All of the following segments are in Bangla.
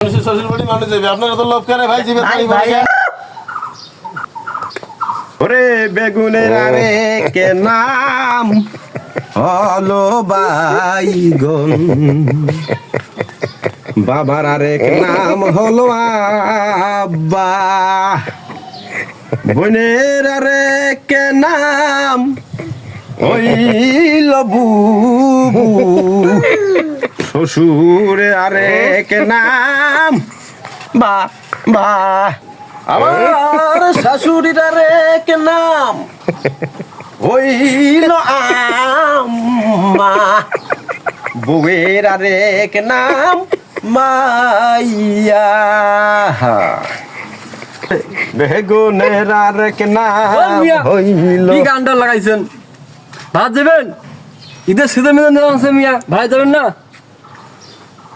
মানুষের শ্বশুর বাড়ি মানুষ যাবে। আপনারা তো লোভ করে ভাই যাবে ভাই ভাই। ওরে বেগুনের আরে কে নাম? হলো বাইগন বাবার আরেক নাম হলো আব্বা। বোনের আরেক নাম? হইল বুবু। শ্বশুর আরেক নাম। বা বা। আমার শাশুড়ির আরেক নাম হইল আম্মা। বউয়ের আরেক নাম মাইয়া। বেগুনের আরেক নাম হইল। কি গানটা লাগাইছেন? ভাত যাবেন ঈদের সিজন মিজন আছে মিয়া। ভাই যাবেন না?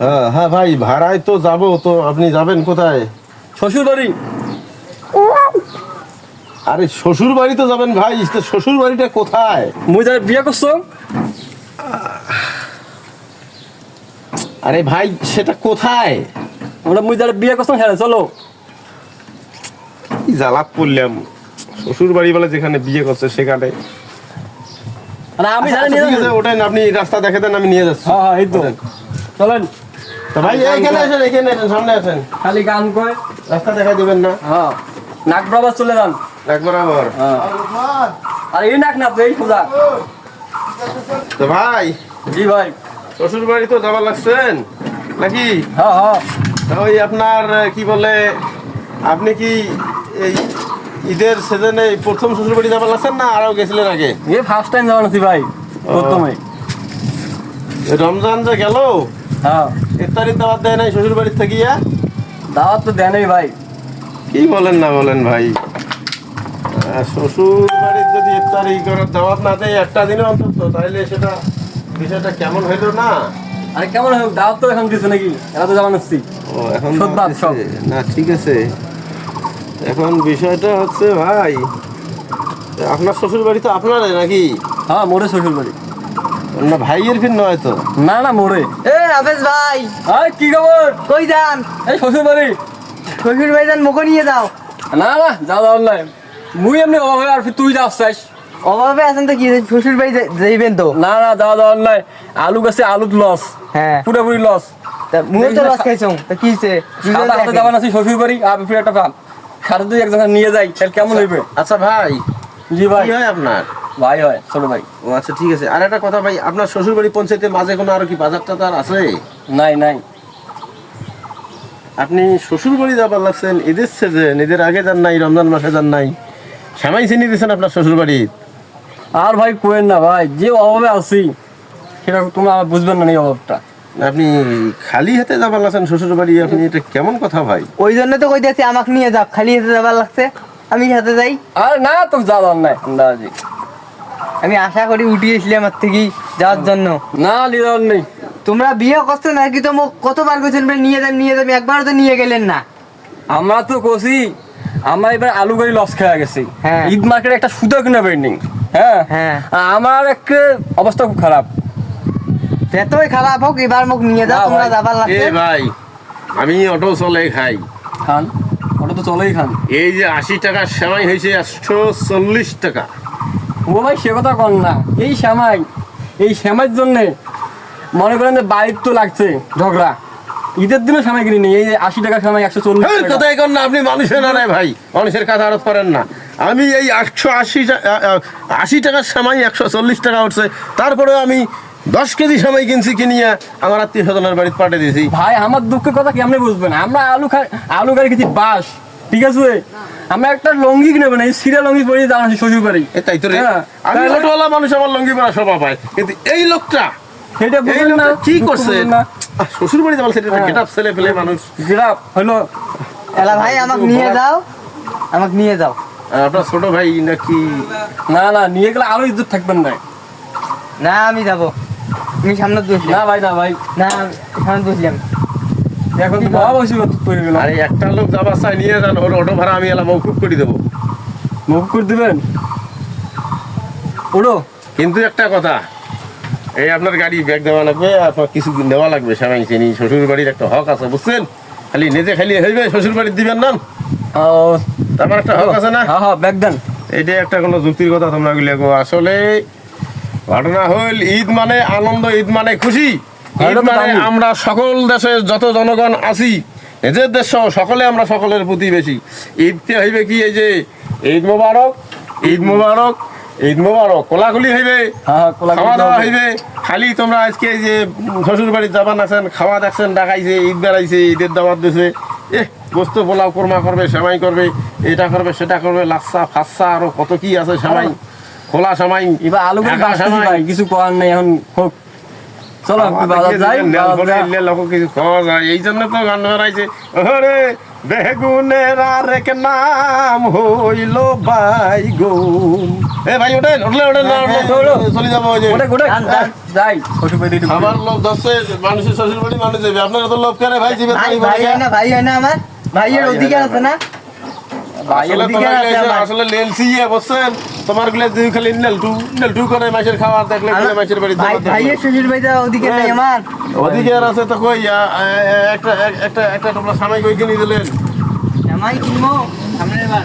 হ্যাঁ হ্যাঁ ভাই ভাড়ায় তো যাব তো আপনি যাবেন কোথায়? শ্বশুর বাড়ি আরে শ্বশুর বাড়ি তো যাবেন ভাই তো শ্বশুর বাড়িটা কোথায়? মুই যারা বিয়ে করছ? আরে ভাই সেটা কোথায়? আমরা মুই যারা বিয়ে করছ হ্যাঁ চলো। কি জ্বালাত পড়লাম শ্বশুর বাড়ি বলে যেখানে বিয়ে করছে সেখানে। আর আমি আচ্ছা, জানি আচ্ছা। ওঠেন আপনি রাস্তা দেখে দেন আমি নিয়ে যাচ্ছি। হ্যাঁ হ্যাঁ এই তো। চলেন। তো ভাই এখানে আসেন এখানে আসেন সামনে আসেন। খালি গান কয়। রাস্তা দেখা দিবেন না। হ্যাঁ। নাক বরাবর চলে যান। বরাবর। হ্যাঁ। আর এই নাক না এই তো ভাই জি ভাই। শ্বশুর বাড়ি তো যাবার লাগছেন? নাকি? হ্যাঁ হ্যাঁ। ওই আপনার কি বলে আপনি কি এই ঈদের সিজনে প্রথম শ্বশুর বাড়ি যাবার লাগছেন না আরও গেছিলেন আগে? এ ফার্স্ট টাইম যাওয়া নাছি ভাই প্রথমে। রমজান যে গেল? হ্যাঁ। ইফতারির দাওয়াত দেয় নাই শ্বশুর বাড়ির থাকিয়া দাওয়াত তো দেয় নাই ভাই। কি বলেন না বলেন ভাই? শ্বশুর বাড়ির যদি ইফতারি করার দাওয়াত না দেয় একটা দিনও অন্তত তাহলে সেটা বিষয়টা কেমন হইল না? আরে কেমন হোক দাওয়াত তো এখন দিছে নাকি? এরা তো জানা নাচ্ছি ও এখন না ঠিক আছে। এখন বিষয়টা হচ্ছে ভাই আপনার শ্বশুর বাড়ি তো আপনারই নাকি? হ্যাঁ মোরে শ্বশুর বাড়ি না ভাইয়ের ফির নয় তো। না না মোরে এ আবেশ ভাই। আরে কি খবর? কই যান? এই শ্বশুর বাড়ি শ্বশুর ভাই যান মুখো নিয়ে যাও। না না যা যাওয়ার নাই মুই এমনি অভাবে আর তুই যাস চাইস অভাবে আছেন তো কি শ্বশুর ভাই যাইবেন তো? না না যাওয়া যাওয়ার নাই আলু গাছে আলুত লস হ্যাঁ। পুরোপুরি লস তা মুই তো লস খাইছং তা কি হইছে? সাদা হাতে যাবেন আছি শ্বশুর বাড়ি আর ফির একটা একজন নিয়ে যাই তাহলে কেমন হইবে? আচ্ছা ভাই। জি ভাই। কি হয় আপনার? ভাই হয় ছোট ভাই। ও আচ্ছা ঠিক আছে। আর একটা কথা ভাই আপনার শ্বশুর বাড়ি পঞ্চায়েতে মাঝে কোনো আরও কি বাজার টাজার আছে? নাই নাই। আপনি শ্বশুর বাড়ি যাবার লাগছেন ঈদের সেজেন ঈদের আগে যান নাই রমজান মাসে যান নাই। শ্যামাই চিনি দিয়েছেন আপনার শ্বশুর বাড়ি আর ভাই কোয়েন না ভাই যে অভাবে আছি সেটা তোমরা আমার বুঝবেন না এই অভাবটা। আপনি খালি হাতে যাবার লাগছেন শ্বশুর বাড়ি আপনি এটা কেমন কথা ভাই? ওই জন্য তো কইতেছি আমাকে নিয়ে যাও খালি হাতে যাবার লাগছে আমি হাতে যাই? আর না তো যাওয়ার নাই আন্দাজি। আমি আশা করি উঠিয়েছিলাম আমার থেকে যাওয়ার জন্য। না লিদার নেই। তোমরা বিয়ে করছ নাকি? তো মোক কতবার কইছেন ভাই নিয়ে যাম নিয়ে যাম একবার তো নিয়ে গেলেন না। আমরা তো কষি আমরা এবার আলু গাড়ি লস খেয়ে গেছি। হ্যাঁ। ঈদ মার্কেটে একটা সুতো কিনা পেন্ডিং হ্যাঁ? হ্যাঁ। আমার একটা অবস্থা খুব খারাপ। যতই খারাপ হোক এবার মোক নিয়ে যাও না তোমরা ভাই, যাবার এ ভাই আমি অটো চলে খাই। খান অটো তো চলেই খান। এই যে আশি টাকার সেমাই হয়েছে একশো চল্লিশ টাকা। ও ভাই সে কথা কন না। এই শ্যামাই এই শ্যামাইয়ের জন্যে মনে করেন যে বাড়ির তো লাগছে ঝগড়া। ঈদের দিনও শ্যামাই কিনি নেই এই আশি টাকা শ্যামাই একশো চল্লিশ। কোথায় কর না আপনি মানুষের না ভাই মানুষের কথা আরোপ করেন না। আমি এই একশো আশি আশি টাকার সময় একশো চল্লিশ টাকা উঠছে। তারপরে আমি দশ কেজি সময় কিনছি কিনিয়া আমার আত্মীয় স্বজনের বাড়িতে পাঠিয়ে দিয়েছি। ভাই আমার দুঃখের কথা কেমনে বুঝবেন? আমরা আলু খাই আলু গাড়ি খেয়েছি বাস ঠিক আছে? আমরা একটা লঙ্গি কিনে নেই সিরা লঙ্গি পরে যাওয়া শ্বশুর বাড়ি। তাই তো হ্যাঁ, আমি অটোওয়ালা মানুষ আমার লঙ্গি পরা শোভা পায়। কিন্তু এই লোকটা সেটা এই বুঝলেন না। কি করছে? শ্বশুর বাড়ি সেটা হ্যাঁ। ছেলে ফেলে মানুষ। হলো এলা ভাই আমাকে নিয়ে যাও। আমাকে নিয়ে যাও। আপনার ছোট ভাই নাকি না না নিয়ে গেলে আরও ইজ্জত থাকবেন না। না আমি যাব। আমি সামনে না ভাই না ভাই। না সামনে বসলাম এখন তো মহা বসি তৈরি গেল। আরে একটা লোক যাবার চাই নিয়ে যান ওর অটো ভাড়া আমি এলাম মৌকুব করে দেবো। মুখ করে দিবেন? ওড়ো। কিন্তু একটা কথা এই আপনার গাড়ি ব্যাগ দেওয়া লাগবে আপনার কিছু নেওয়া লাগবে সামাই চিনি শ্বশুর বাড়ির একটা হক আছে বুঝছেন? খালি নিজে খালি হইবে শ্বশুর বাড়ি দিবেন না? তারপর একটা হক আছে না? হ্যাঁ হ্যাঁ ব্যাগ দেন। এইটা একটা কোনো যুক্তির কথা তোমরা গুলি আসলে ঘটনা হল ঈদ মানে আনন্দ ঈদ মানে খুশি। মানে আমরা সকল দেশে যত জনগণ আছি নিজের দেশ সহ সকলে আমরা সকলের প্রতি বেশি। ঈদকে হইবে কি এই যে ঈদ মোবারক ঈদ মোবারক ঈদ মোবারক কোলাকুলি হইবে হ্যাঁ হ্যাঁ খাওয়া দাওয়া হইবে। খালি তোমরা আজকে এই যে শ্বশুর বাড়ির যাবান আছেন খাওয়া দেখছেন ডাকাইছে ঈদ বেড়াইছে ঈদের দাওয়াত দিছে। এ গোস্ত পোলাও কোরমা করবে সেমাই করবে এটা করবে সেটা করবে লাচ্ছা ফাচ্ছা আরও কত কি আছে সেমাই খোলা সেমাই এবার আলু। কিছু করার নেই এখন হোক। চলো বাজার যাই লোক কিছু খাওয়া যায় এই জন্য তো গান বেড়াইছে ওরে বেগুনের আরেক নাম হইল বাইগুন। এ ভাই ওঠেন উঠলে ওঠেন না উঠলে। ওঠো। চলে। যাব ওই যে। যাই। আমার লোক যাচ্ছে মানুষের শ্বশুর বাড়ি মানুষ যাবে। আপনারা তো লোক কেন ভাই যাবে ভাই ভাই হয় না ভাই হয় না আমার। ভাইয়ের ভাই অধিকার আছে না? আসলে অধিকার আছে আসলে লেলসি ইয়ে বসছেন। তোমারগুলো তুই খালি নেলটু নেলটু করে মাছের খাবার দেখলে গুলো মাছের বাড়ি ভাই ভাইয়ের শ্বশুর বাড়িতে ওদিকে নেই আমার। অধিকার আছে তো কই একটা একটা একটা তোমরা সামাই কই কিনে দিলেন? সামাই কিনবো সামনের বার।